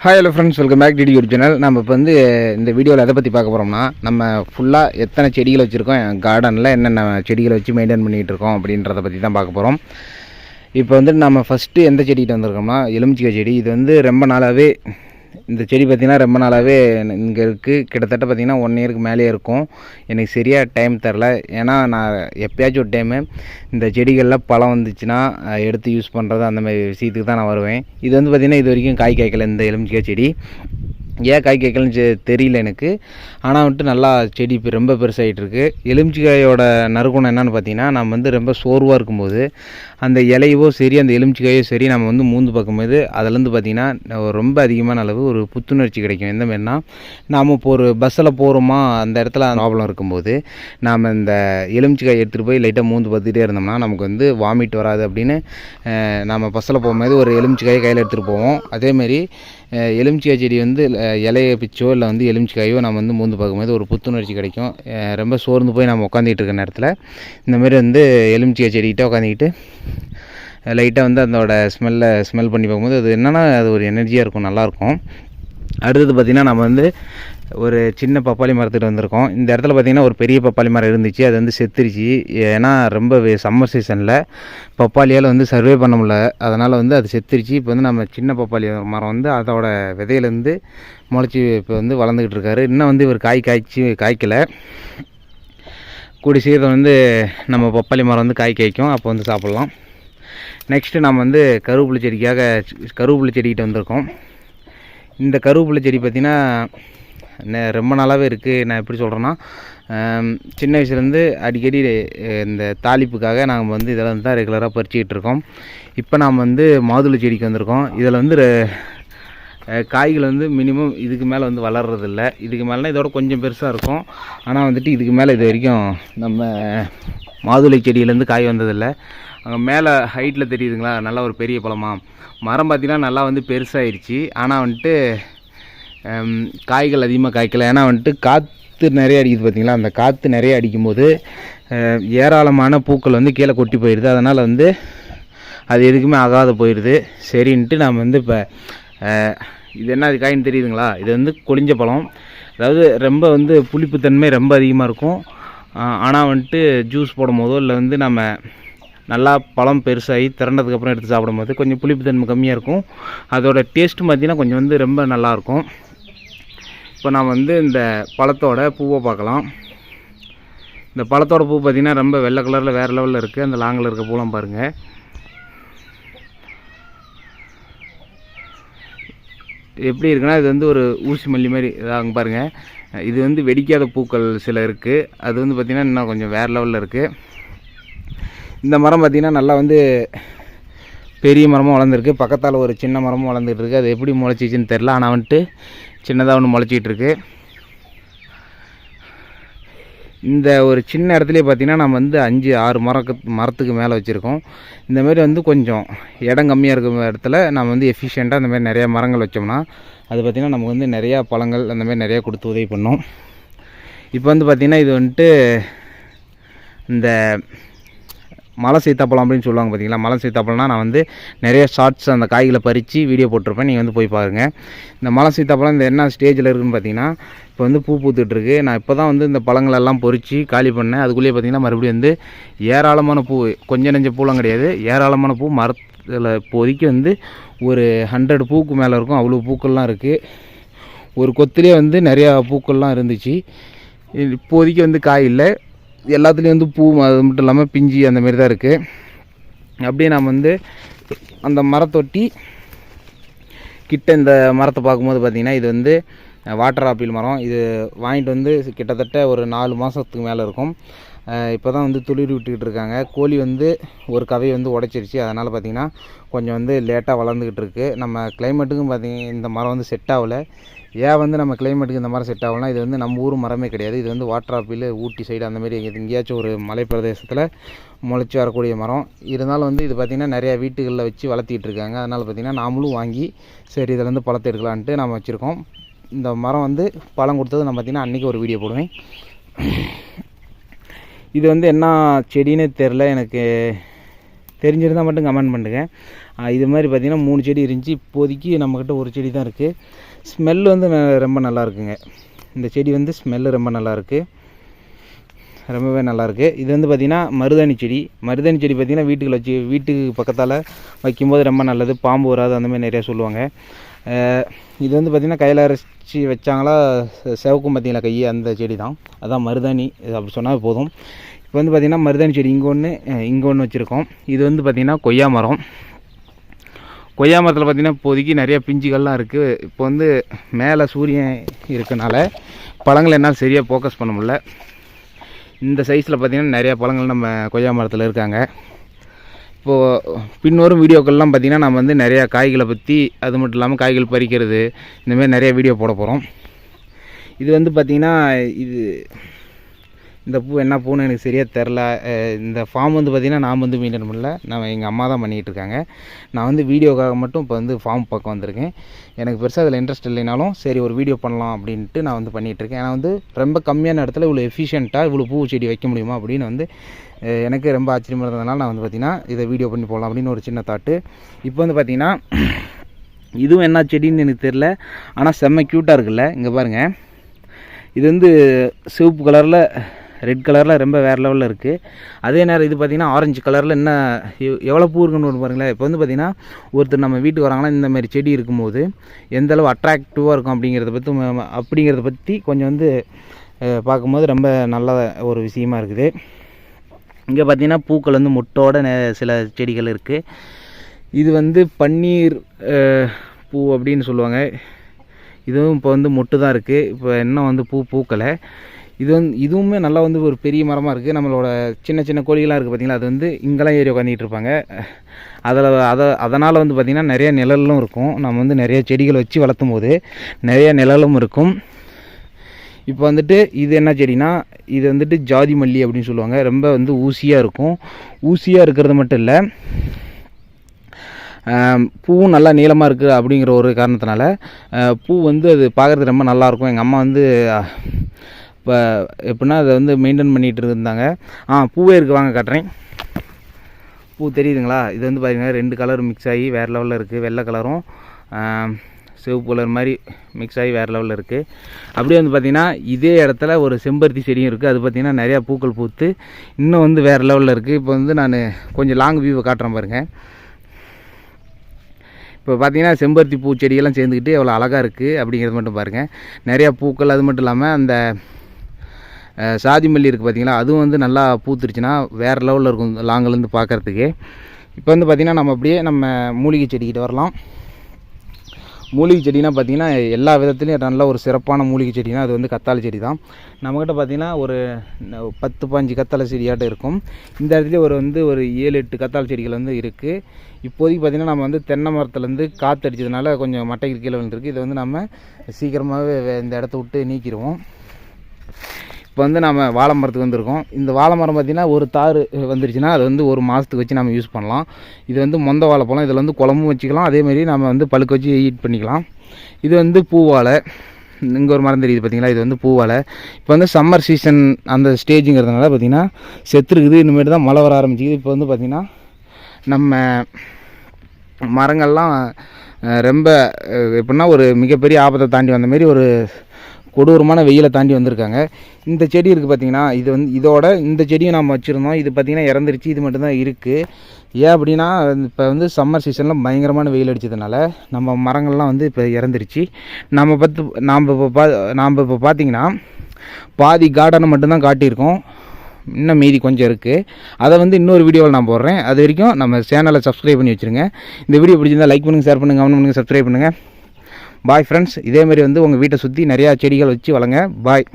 Hi hello friends welcome back DD original நம்ம இப்போ வந்து இந்த வீடியோவில் எதை பற்றி பார்க்க போகிறோம்னா நம்ம ஃபுல்லாக எத்தனை செடிகள் வச்சுருக்கோம் கார்டனில் என்னென்ன செடிகளை வச்சு மெயின்டைன் பண்ணிகிட்டு இருக்கோம் அப்படின்றத பற்றி தான் பார்க்க போகிறோம் இப்போ வந்து நம்ம ஃபஸ்ட்டு எந்த செடிகிட்ட வந்திருக்கோம்னா எலுமிச்சிக்காய் செடி. இது வந்து ரொம்ப நாளாகவே இந்த செடி பார்த்திங்கன்னா ரொம்ப நாளாகவே இங்கே இருக்குது கிட்டத்தட்ட பார்த்திங்கன்னா ஒன் இயருக்கு மேலேயே இருக்கும். எனக்கு சரியாக டைம் தரல. ஏன்னா நான் எப்பயாச்சும் ஒரு டைமு இந்த செடிகளில் பழம் வந்துச்சுன்னா எடுத்து யூஸ் பண்ணுறது அந்த மாதிரி விஷயத்துக்கு தான் நான் வருவேன். இது வந்து பார்த்திங்கன்னா இது வரைக்கும் காய் காய்க்கல இந்த எலுமிச்சிக்காய் செடி. ஏன் காய் காய்க்கலன்னு தெரியல எனக்கு. ஆனால் வந்துட்டு நல்லா செடி இப்போ ரொம்ப பெருசாகிட்டு இருக்குது எலுமிச்சிக்காயோட நறுக்குணம் என்னன்னு பார்த்தீங்கன்னா நம்ம வந்து ரொம்ப சோர்வாக இருக்கும்போது அந்த இலையவோ சரி அந்த எலுமிச்சிக்காயோ சரி நம்ம வந்து மூந்து பார்க்கும்போது அதுலேருந்து பார்த்திங்கன்னா ரொம்ப அதிகமான அளவு ஒரு புத்துணர்ச்சி கிடைக்கும். எந்த மாதிரினா நாம் இப்போ ஒரு பஸ்ஸில் போகிறோமா அந்த இடத்துல ப்ராப்ளம் இருக்கும்போது நாம் இந்த எலுமிச்சிக்காய் எடுத்துகிட்டு போய் லைட்டாக மூந்து பார்த்துட்டே இருந்தோம்னா நமக்கு வந்து வாமிட் வராது அப்படின்னு நம்ம பஸ்ஸில் போகும்போது ஒரு எலுமிச்சிக்காயை கையில் எடுத்துகிட்டு போவோம். அதேமாரி எலுமிச்சிக்காய் செடி வந்து இலையை இலைய பிச்சோ இல்லை வந்து எலுமிச்சிக்காயோ நம்ம வந்து மூந்து பார்க்கும்போது ஒரு புத்துணர்ச்சி கிடைக்கும். ரொம்ப சோர்ந்து போய் நம்ம உட்காந்துக்கிட்டு இருக்க நேரத்தில் இந்தமாரி வந்து எலுமிச்சிக்காய் செடிக்கிட்ட உட்காந்துக்கிட்டு லைட்டாக வந்து அதோட ஸ்மெல்லை ஸ்மெல் பண்ணி பார்க்கும்போது அது என்னென்னா அது ஒரு எனர்ஜியாக இருக்கும் நல்லாயிருக்கும் அடுத்தது பார்த்திங்கன்னா நம்ம வந்து ஒரு சின்ன பப்பாளி மரத்துட்டு வந்திருக்கோம். இந்த இடத்துல பார்த்திங்கன்னா ஒரு பெரிய பப்பாளி மரம் இருந்துச்சு. அது வந்து செத்துருச்சு. ஏன்னா ரொம்ப சம்மர் சீசனில் பப்பாளியால் வந்து சர்வே பண்ண முடியல. அதனால் வந்து அது செத்துருச்சு. இப்போ வந்து நம்ம சின்ன பப்பாளி மரம் வந்து அதோட விதையிலேருந்து முளைச்சி இப்போ வந்து வளர்ந்துக்கிட்டு இருக்காரு. இன்னும் வந்து இவர் காய் காய்ச்சி காய்க்கலை. கூடி சீக்கிரம் வந்து நம்ம பப்பாளி மரம் வந்து காய் காய்க்கும். அப்போ வந்து சாப்பிட்லாம். நெக்ஸ்ட்டு நம்ம வந்து கருவேப்பிலை செடிக்காக கருவேப்பிலை செடிக்கிட்ட வந்திருக்கோம். இந்த கருவேப்பிலை செடி பார்த்திங்கன்னா ரொம்ப நாளாகவே இருக்குது நான் எப்படி சொல்கிறேன்னா சின்ன வயசுலேருந்து அடிக்கடி இந்த தாளிப்புக்காக நாங்கள் வந்து இதெல்லாம் தான் ரெகுலராக பறிச்சிக்கிட்டு இருக்கோம். இப்போ நாம் வந்து மாதுளை செடிக்கு வந்திருக்கோம். இதில் வந்து ரெ- காய்கள் வந்து மினிமம் இதுக்கு மேலே வந்து வளர்கிறதில்ல இதுக்கு மேலேனா இதோட கொஞ்சம் பெருசாக இருக்கும். ஆனால் வந்துட்டு இதுக்கு மேலே இது வரைக்கும் நம்ம மாதுளை செடியிலேருந்து காய் வந்ததில்லை. அங்கே மேலே ஹைட்டில் தெரியுதுங்களா? நல்லா ஒரு பெரிய பழமாக மரம் பார்த்திங்கன்னா நல்லா வந்து பெருசாகிடுச்சு ஆனால் வந்துட்டு காய்கள் அதிகமாக காய்க்கல. ஏன்னா வந்துட்டு காற்று நிறைய அடிக்குது பார்த்திங்களா அந்த காற்று நிறைய அடிக்கும்போது ஏராளமான பூக்கள் வந்து கீழே கொட்டி போயிடுது அதனால் வந்து அது எதுக்குமே ஆகாத போயிடுது சரின்ட்டு நாம் வந்து இப்போ இது என்ன அது காயின்னு தெரியுதுங்களா? இது வந்து கொளிஞ்ச பழம். அதாவது ரொம்ப வந்து புளிப்புத்தன்மை ரொம்ப அதிகமாக இருக்கும். ஆனால் வந்துட்டு ஜூஸ் போடும் போதோ இல்லை வந்து நம்ம நல்லா பழம் பெருசாகி திரண்டதுக்கப்புறம் எடுத்து சாப்பிடும்போது கொஞ்சம் புளிப்புத்தன்மை கம்மியாக இருக்கும். அதோட டேஸ்ட்டு பார்த்திங்கன்னா கொஞ்சம் வந்து ரொம்ப நல்லாயிருக்கும் இப்போ நான் வந்து இந்த பழத்தோட பூவை பார்க்கலாம். இந்த பழத்தோட பூ பார்த்திங்கன்னா ரொம்ப வெள்ளை கலரில் வேறு லெவலில் இருக்குது அந்த லாங்கில் இருக்க பூலாம் பாருங்கள் எப்படி இருக்குன்னா இது வந்து ஒரு ஊசி மல்லி மாதிரி இதாகும் பாருங்கள் இது வந்து வெடிக்காத பூக்கள் சில இருக்குது அது வந்து பார்த்திங்கன்னா இன்னும் கொஞ்சம் வேறு லெவலில் இருக்குது இந்த மரம் பார்த்திங்கன்னா நல்லா வந்து பெரிய மரமும் வளர்ந்துருக்கு. பக்கத்தால் ஒரு சின்ன மரமும் வளர்ந்துட்டு இருக்குது அது எப்படி முளைச்சிச்சின்னு தெரில ஆனால் வந்துட்டு சின்னதாக ஒன்று முளைச்சிக்கிட்டு இருக்குது இந்த ஒரு சின்ன இடத்துலேயே பார்த்தீங்கன்னா நம்ம வந்து அஞ்சு ஆறு மரக்கு மரத்துக்கு மேலே வச்சுருக்கோம். இந்தமாரி வந்து கொஞ்சம் இடம் கம்மியாக இருக்கிற இடத்துல நம்ம வந்து எஃபிஷியண்ட்டாக அந்தமாதிரி நிறையா மரங்கள் வச்சோம்னா அது பார்த்திங்கன்னா நமக்கு வந்து நிறையா பழங்கள் அந்தமாரி நிறையா கொடுத்து உதவி பண்ணும். இப்போ வந்து பார்த்திங்கன்னா இது வந்துட்டு இந்த மலை சீத்தாப்பழம் அப்படின்னு சொல்லுவாங்க பார்த்தீங்களா மலை சீத்தாப்பழம்னா நான் வந்து நிறைய ஷார்ட்ஸ் அந்த காய்களை பறித்து வீடியோ போட்டிருப்பேன். நீங்கள் வந்து போய் பாருங்கள் இந்த மலை சீத்தாப்பழம் இந்த என்ன ஸ்டேஜில் இருக்குதுன்னு பார்த்தீங்கன்னா இப்போ வந்து பூ பூத்துட்ருக்கு நான் இப்போ தான் வந்து இந்த பழங்களெல்லாம் பொறிச்சு காலி பண்ணேன். அதுக்குள்ளேயே பார்த்தீங்கன்னா மறுபடியும் வந்து ஏராளமான பூ கொஞ்சம் நெஞ்ச பூலாம் கிடையாது. ஏராளமான பூ மரத்தில் இப்போதைக்கு வந்து ஒரு ஹண்ட்ரட் பூக்கு மேலே இருக்கும். அவ்வளோ பூக்கள்லாம் இருக்குது ஒரு கொத்துலேயே வந்து நிறையா பூக்கள்லாம் இருந்துச்சு. இப்போதைக்கு வந்து காய் இல்லை. எல்லாத்துலேயும் வந்து பூ அது மட்டும் இல்லாமல் பிஞ்சு அந்த மாதிரி தான் இருக்குது அப்படியே நாம் வந்து அந்த மரத்தொட்டி கிட்ட இந்த மரத்தை பார்க்கும்போது பார்த்திங்கன்னா இது வந்து வாட்டர் ஆப்பிள் மரம். இது வாங்கிட்டு வந்து கிட்டத்தட்ட ஒரு நாலு மாதத்துக்கு மேலே இருக்கும். இப்போ தான் வந்து துளிர் விட்டுக்கிட்டு இருக்காங்க. கோழி வந்து ஒரு கவையை வந்து உடைச்சிருச்சு. அதனால் பார்த்திங்கன்னா கொஞ்சம் வந்து லேட்டாக வளர்ந்துக்கிட்டு இருக்குது நம்ம கிளைமேட்டுக்கும் பார்த்திங்க இந்த மரம் வந்து செட் ஆகலை. ஏன் வந்து நம்ம கிளைமேட்டுக்கு இந்த மரம் செட் ஆகலாம் இது வந்து நம்ம ஊர் மரமே கிடையாது. இது வந்து வாட்ராப்பில் ஊட்டி சைடு அந்தமாரி எங்கேயாச்சும் ஒரு மலை பிரதேசத்தில் முளைச்சி வரக்கூடிய மரம். இருந்தாலும் வந்து இது பார்த்திங்கன்னா நிறையா வீட்டுகளில் வச்சு வளர்த்திக்கிட்டு இருக்காங்க. அதனால் பார்த்திங்கன்னா நாமளும் வாங்கி சரி இதில் வந்து பழத்தை எடுக்கலான்ட்டு நம்ம வச்சுருக்கோம். இந்த மரம் வந்து பழம் கொடுத்தது நான் பார்த்திங்கன்னா அன்றைக்கி ஒரு வீடியோ போடுவேன். இது வந்து என்ன செடின்னு தெரில எனக்கு தெரிஞ்சிருந்தால் மட்டும் கமெண்ட் பண்ணுங்கள் இது மாதிரி பார்த்திங்கன்னா மூணு செடி இருந்துச்சு. இப்போதைக்கு நம்மக்கிட்ட ஒரு செடி தான் இருக்குது ஸ்மெல் வந்து ந- ரொம்ப நல்லா இருக்குங்க. இந்த செடி வந்து ஸ்மெல்லு ரொம்ப நல்லாயிருக்கு ரொம்பவே நல்லாயிருக்கு இது வந்து பார்த்திங்கன்னா மருதாணி செடி. மருதாணி செடி பார்த்திங்கன்னா வீட்டுக்குள்ள வச்சு வீட்டுக்கு பக்கத்தால் வைக்கும்போது ரொம்ப நல்லது. பாம்பு வராது அந்த மாதிரி நிறையா சொல்லுவாங்க. இது வந்து பார்த்திங்கன்னா கையில் அரைச்சி வச்சாங்களா? செவக்கும் பார்த்தீங்களா கை அந்த செடி தான் அதான் மருதாணி. அப்படி சொன்னால் போதும். இப்போ வந்து பார்த்திங்கன்னா மருதாணி செடி இங்கே ஒன்று இங்கே ஒன்று வச்சுருக்கோம். இது வந்து பார்த்திங்கன்னா கொய்யா மரம். கொய்யா மரத்தில் பார்த்திங்கன்னா இப்போதைக்கு நிறைய பிஞ்சுகள்லாம் இருக்குது இப்போ வந்து மேலே சூரியன் இருக்கனால பழங்கள் என்னால் சரியாக ஃபோக்கஸ் பண்ண முடில இந்த சைஸில் பார்த்திங்கன்னா நிறையா பழங்கள் நம்ம கொய்யா மரத்தில் இருக்காங்க. இப்போது பின்வரும் வீடியோக்கள்லாம் பார்த்திங்கன்னா நம்ம வந்து நிறையா காய்களை பற்றி அது மட்டும் இல்லாமல் காய்கள் பறிக்கிறது இந்தமாரி நிறைய வீடியோ போட போகிறோம் இது வந்து பார்த்திங்கன்னா இது இந்த பூ என்ன பூன்னு எனக்கு சரியாக தெரில. இந்த ஃபார்ம் வந்து பார்த்திங்கன்னா நான் வந்து மெயின்டைன் பண்ணல. நான் எங்கள் அம்மா தான் பண்ணிகிட்டு இருக்காங்க. நான் வந்து வீடியோக்காக மட்டும் இப்போ வந்து ஃபார்ம் பக்கம் வந்திருக்கேன். எனக்கு பெருசாக அதில் இன்ட்ரெஸ்ட் இல்லைனாலும் சரி ஒரு வீடியோ பண்ணலாம் அப்படின்ட்டு நான் வந்து பண்ணிகிட்டு இருக்கேன். ஏன்னா வந்து ரொம்ப கம்மியான இடத்துல இவ்வளோ எஃபிஷியண்ட்டாக இவ்வளோ பூ செடி வைக்க முடியுமா அப்படின்னு வந்து எனக்கு ரொம்ப ஆச்சரியமாக இருந்ததுனால நான் வந்து பார்த்திங்கன்னா இதை வீடியோ பண்ணி போகலாம் அப்படின்னு ஒரு சின்ன தாட்டு இப்போ வந்து பார்த்திங்கன்னா இதுவும் என்ன செடின்னு எனக்கு தெரில ஆனால் செம்ம க்யூட்டாக இருக்குல்ல. இங்கே பாருங்கள் இது வந்து சிவப்பு கலரில் ரெட் கலரில் ரொம்ப வேறு லெவலில் இருக்குது அதே நேரம் இது பார்த்திங்கன்னா ஆரஞ்சு கலரில் என்ன எவ்வளோ பூ இருக்குன்னு ஒன்று பாருங்களேன். இப்போ வந்து பார்த்திங்கன்னா ஒருத்தர் நம்ம வீட்டுக்கு வராங்கன்னா இந்தமாரி செடி இருக்கும்போது எந்த அளவு அட்ராக்டிவாக இருக்கும் அப்படிங்கிறத பற்றி அப்படிங்கிறத பற்றி கொஞ்சம் வந்து பார்க்கும்போது ரொம்ப நல்ல ஒரு விஷயமா இருக்குது. இங்கே பார்த்தீங்கன்னா பூக்கள் வந்து முட்டோட சில செடிகள் இருக்குது இது வந்து பன்னீர் பூ அப்படின்னு சொல்லுவாங்க. இதுவும் இப்போ வந்து மொட்டு தான் இருக்குது இப்போ இன்னும் வந்து பூ பூக்கலை. இது வந்து இதுவுமே நல்லா வந்து ஒரு பெரிய மரமாக இருக்குது நம்மளோட சின்ன சின்ன கோழிகளாக இருக்குது பார்த்தீங்களா அது வந்து இங்கெல்லாம் ஏறி உட்காந்துட்டு இருப்பாங்க. அதில் அதை அதனால் வந்து பார்த்திங்கன்னா நிறைய நிழலும் இருக்கும். நம்ம வந்து நிறைய செடிகள் வச்சு வளர்த்தும் போது நிறைய நிழலும் இருக்கும். இப்போ வந்துட்டு இது என்ன செடினா இது வந்துட்டு ஜாதி மல்லி அப்படின்னு சொல்லுவாங்க. ரொம்ப வந்து ஊசியாக இருக்கும். ஊசியாக இருக்கிறது மட்டும் இல்லை பூவும் நல்லா நீளமாக இருக்குது அப்படிங்கிற ஒரு காரணத்தினால பூ வந்து அது பார்க்குறது ரொம்ப நல்லாயிருக்கும் எங்கள் அம்மா வந்து இப்போ எப்படின்னா அதை வந்து மெயின்டைன் பண்ணிகிட்டு இருந்தாங்க. ஆ பூவே இருக்குது வாங்க காட்டுறேன். பூ தெரியுதுங்களா? இது வந்து பார்த்திங்கன்னா ரெண்டு கலர் மிக்ஸ் ஆகி வேறு லெவலில் இருக்குது வெள்ளை கலரும் சிவப்பு கலர் மாதிரி மிக்ஸ் ஆகி வேறு லெவலில் இருக்குது அப்படியே வந்து பார்த்திங்கன்னா இதே இடத்துல ஒரு செம்பருத்தி செடியும் இருக்குது அது பார்த்திங்கன்னா நிறையா பூக்கள் பூத்து இன்னும் வந்து வேறு லெவலில் இருக்குது இப்போ வந்து நான் கொஞ்சம் லாங் வியூவை காட்டுறேன் பாருங்கள் இப்போ பார்த்தீங்கன்னா செம்பருத்தி பூச்செடியெல்லாம் சேர்ந்துக்கிட்டு எவ்வளோ அழகாக இருக்குது அப்படிங்கிறது மட்டும் பாருங்கள் நிறையா பூக்கள் அது மட்டும் இல்லாமல் அந்த சாதிமல்லி சாதி மல்லி இருக்குது பார்த்தீங்களா அதுவும் வந்து நல்லா பூத்துருச்சுன்னா வேறு லெவலில் இருக்கும் லாங்கிலேருந்து பார்க்குறதுக்கு இப்போ வந்து பார்த்திங்கன்னா நம்ம அப்படியே நம்ம மூலிகை செடிக்கிட்ட வரலாம். மூலிகை செடினா பார்த்திங்கன்னா எல்லா விதத்துலேயும் நல்ல ஒரு சிறப்பான மூலிகை செடினா அது வந்து கத்தாழை செடி தான் நம்மக்கிட்ட பார்த்திங்கன்னா ஒரு பத்து பாஞ்சு கத்தாழை செடியாட்டம் இருக்கும். இந்த இடத்துல ஒரு வந்து ஒரு ஏழு எட்டு கத்தாழை செடிகள் வந்து இருக்குது இப்போதைக்கு பார்த்திங்கன்னா நம்ம வந்து தென்னை மரத்துலேருந்து காற்று அடித்ததுனால கொஞ்சம் மட்டைக்கு கீழே வந்துருக்கு இதை வந்து நம்ம சீக்கிரமாகவே இந்த இடத்த விட்டு நீக்கிடுவோம். இப்போ வந்து நம்ம வாழை மரத்துக்கு வந்திருக்கோம். இந்த வாழை மரம் பார்த்திங்கன்னா ஒரு தார் வந்துருச்சுன்னா அது வந்து ஒரு மாதத்துக்கு வச்சு நம்ம யூஸ் பண்ணலாம். இது வந்து மொந்த வாழை வாழைப்பழம் இதில் வந்து குழம்பும் வச்சுக்கலாம். அதேமாரி நம்ம வந்து பழுக்க வச்சு ஈட் பண்ணிக்கலாம். இது வந்து பூவாழை. இங்கே ஒரு மரம் தெரியுது பார்த்தீங்களா? இது வந்து பூவாழை. இப்போ வந்து சம்மர் சீசன் அந்த ஸ்டேஜுங்கிறதுனால பார்த்திங்கன்னா செத்துருக்குது. இனிமேட்டு தான் மழை வர ஆரம்பிச்சிக்குது இப்போ வந்து பார்த்திங்கன்னா நம்ம மரங்கள்லாம் ரொம்ப எப்படின்னா ஒரு மிகப்பெரிய ஆபத்தை தாண்டி வந்த மாரி ஒரு கொடூரமான வெயிலை தாண்டி வந்திருக்காங்க. இந்த செடி இருக்குது பார்த்தீங்கன்னா இது வந்து இதோட இந்த செடியும் நம்ம வச்சுருந்தோம். இது பார்த்திங்கன்னா இறந்துருச்சு. இது மட்டும்தான் இருக்குது ஏன் அப்படின்னா இப்போ வந்து சம்மர் சீசனில் பயங்கரமான வெயில் அடித்ததுனால நம்ம மரங்கள்லாம் வந்து இப்போ இறந்துருச்சு. நம்ம பார்த்து நாம் இப்போ பா நாம் இப்போ பார்த்திங்கன்னா பாதி கார்டனை மட்டும்தான் காட்டியிருக்கோம். இன்னும் மீதி கொஞ்சம் இருக்குது அதை வந்து இன்னொரு வீடியோவில் நான் போடுறேன். அது வரைக்கும் நம்ம சேனலை சப்ஸ்கிரைப் பண்ணி வச்சுருங்க. இந்த வீடியோ பிடிச்சிருந்தால் லைக் பண்ணுங்கள் ஷேர் பண்ணுங்கள் கமெண்ட் பண்ணுங்கள் சப்ஸ்கிரைப் பண்ணுங்கள் பாய் ஃப்ரெண்ட்ஸ் இதேமாரி வந்து உங்கள் வீட்டை சுற்றி நிறையா செடிகள் வச்சு வளங்க பாய்